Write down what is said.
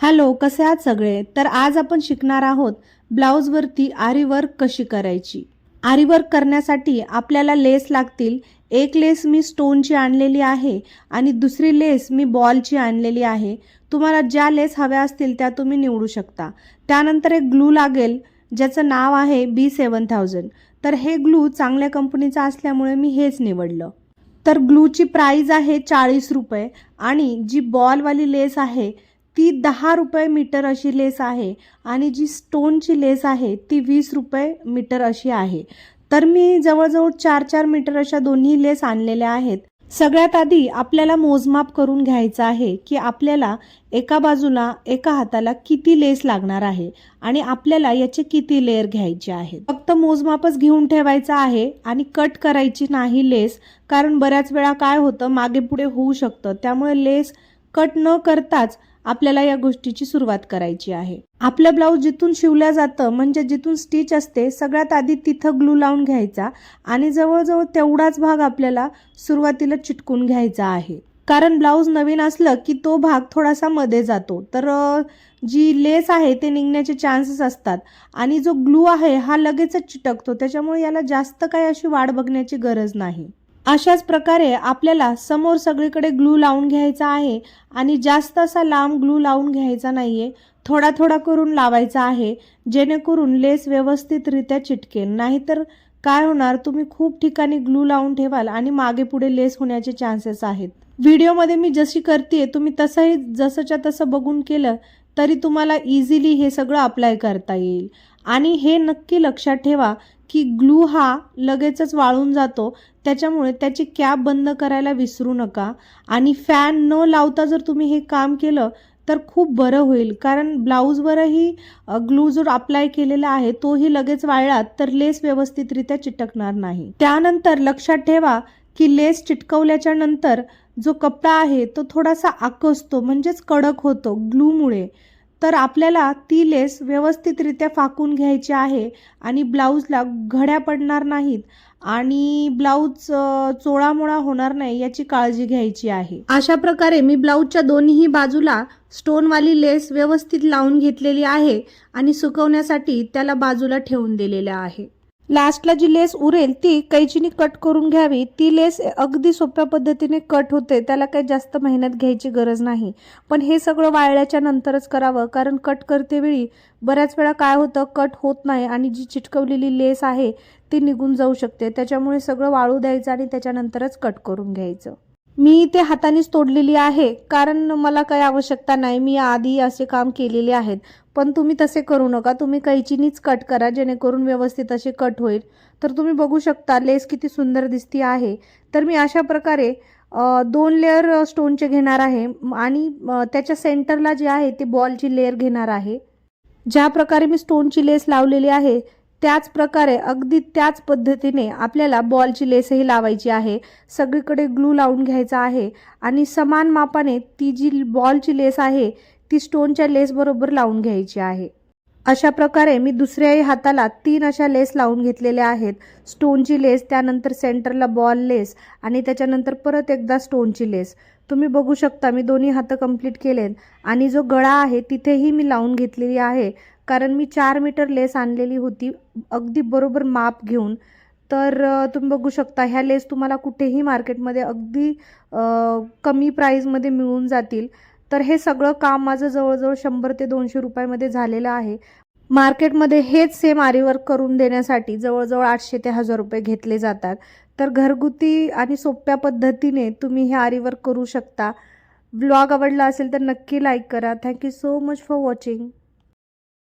Hello कसे आहात सगळे? तर आज आपण शिकणार आहोत ब्लाऊजवरती आरीवर्क कशी करायची? आरीवर्क करण्यासाठी आपल्याला लेस लागतील. एक लेस मी स्टोनची आणलेली आहे आणि दुसरी लेस मी बॉलची आणलेली आहे. तुम्हाला ज्या लेस हव्या असतील त्या तुम्ही निवडू शकता. त्यानंतर एक ग्लू लागेल ज्याचं नाव आहे बी सेवन थाउजंड तर हे ग्लू चांगल्या कंपनीचं असल्यामुळे मी हेच निवडलं. तर ग्लूची प्राईज आहे चाळीस रुपये आणि जी बॉलवाली लेस आहे ती दहा रुपये मीटर अशी लेस आहे आणि जी स्टोनची लेस आहे ती वीस रुपये मीटर अशी आहे. तर मी जवळजवळ चार चार मीटर अशा दोन्ही लेस आणलेल्या आहेत. सगळ्यात आधी आपल्याला मोजमाप करून घ्यायचं आहे की आपल्याला एका बाजूला एका हाताला किती लेस लागणार आहे आणि आपल्याला याचे किती लेअर घ्यायचे आहेत. फक्त मोजमापच घेऊन ठेवायचं आहे आणि कट करायची नाही लेस कारण बऱ्याच वेळा काय होतं मागे पुढे होऊ शकतं. त्यामुळे लेस कट न करताच आपल्याला या गोष्टीची सुरुवात करायची आहे. आपलं ब्लाऊज जिथून शिवलं जातं म्हणजे जिथून स्टिच असते सगळ्यात आधी तिथं ग्लू लावून घ्यायचा आणि जवळजवळ तेवढाच भाग आपल्याला सुरुवातीला चिटकून घ्यायचा आहे. कारण ब्लाऊज नवीन असलं की तो भाग थोडासा मध्ये जातो. तर जी लेस आहे ते निघण्याचे चान्सेस असतात आणि जो ग्लू आहे हा लगेचच चिटकतो. त्याच्यामुळे याला जास्त काही अशी वाढ बघण्याची गरज नाही. अशाच प्रकारे आपल्याला समोर सगळीकडे ग्लू लावून घ्यायचा आहे आणि जास्त असा लांब ग्लू लावून घ्यायचा नाही आहे थोडा थोडा करून लावायचा आहे जेणेकरून लेस व्यवस्थितरित्या चिटकेल. नाहीतर काय होणार तुम्ही खूप ठिकाणी ग्लू लावून ठेवाल आणि मागे पुढे लेस होण्याचे चान्सेस आहेत. व्हिडिओमध्ये मी जशी करते तुम्ही तसंही जसंच्या तसं बघून केलं तरी तुम्हाला इझिली हे सगळं अप्लाय करता येईल. आणि हे नक्की लक्षात ठेवा की ग्लू हा लगेचच वाळून जातो. त्याच्यामुळे त्याची कॅप बंद करायला विसरू नका. आणि फॅन न लावता जर तुम्ही हे काम केलं तर खूप बरं होईल. कारण ब्लाऊजवरही ग्लू जो अप्लाय केलेला आहे तोही लगेच वाळला तर लेस व्यवस्थितरित्या चिटकणार नाही. त्यानंतर लक्षात ठेवा की लेस चिटकवल्याच्या नंतर जो कपडा आहे तो थोडासा आकसतो म्हणजेच कडक होतो ग्लूमुळे. तर आपल्याला ती लेस व्यवस्थितरित्या फाकून घ्यायची आहे आणि ब्लाऊजला घड्या पडणार नाहीत आणि ब्लाऊज चोळामोळा होणार नाही याची काळजी घ्यायची आहे. अशा प्रकारे मी ब्लाऊजच्या दोन्ही बाजूला स्टोनवाली लेस व्यवस्थित लावून घेतलेली आहे आणि सुकवण्यासाठी त्याला बाजूला ठेवून दिलेल्या आहे. लास्टला जी लेस उरेल ती कैचीने कट करून घ्यावी. ती लेस अगदी सोप्या पद्धतीने कट होते. त्याला काही जास्त मेहनत घ्यायची गरज नाही. पण हे सगळं वाळल्याच्या नंतरच करावं कारण कट करते वेळी बऱ्याच वेळा काय होतं कट होत नाही आणि जी चिटकवलेली लेस आहे ती निघून जाऊ शकते. त्याच्यामुळे सगळं वाळू द्यायचं आणि त्याच्यानंतरच कट करून घ्यायचं. मी ते हातानेच तोडलेली आहे कारण मला काही आवश्यकता नाही. मी आधी असे काम केलेले आहेत. पण तुम्ही तसे करू नका. तुम्ही कैचीनीच कट करा जेणेकरून व्यवस्थित असे कट होईल. तर तुम्ही बघू शकता लेस किती सुंदर दिसती आहे. तर मी अशा प्रकारे दोन लेअर स्टोनचे घेणार आहे आणि त्याच्या सेंटरला जे आहे ते बॉलची लेअर घेणार आहे. ज्या प्रकारे मी स्टोनची लेस लावलेली आहे त्याच प्रकारे अगदी त्याच पद्धतीने आपल्याला बॉलची लेसही लावायची आहे. सगळीकडे ग्लू लावून घ्यायचा आहे आणि समान मापाने ती जी बॉलची लेस आहे ती स्टोनच्या लेसबरोबर लावून घ्यायची आहे. अशा प्रकारे मी दुसऱ्याही हाताला तीन अशा लेस लावून घेतलेल्या आहेत. स्टोनची लेस त्यानंतर सेंटरला बॉल लेस आणि त्याच्यानंतर परत एकदा स्टोनची लेस. तुम्ही बघू शकता मी दोन्ही हातं कंप्लीट केलेत आणि जो गळा आहे तिथेही मी लावून घेतलेली आहे. कारण मी चार मीटर लेस आणलेली होती अगदी बरोबर माप घेऊन. तर तुम्ही बघू शकता ह्या लेस तुम्हाला कुठेही मार्केटमध्ये अगदी कमी प्राईजमध्ये मिळून जातील. तर हे सगळं काम माझं जवळजवळ शंभर ते दोनशे रुपयामध्ये झालेलं आहे. मार्केटमध्ये हेच सेम आरीवर्क करून देण्यासाठी जवळजवळ आठशे ते हजार रुपये घेतले जातात. तर घरगुती आणि सोप्या पद्धतीने तुम्ही हे आरीवर्क करू शकता. ब्लॉग आवडला असेल तर नक्की लाईक करा. Thank you so much for watching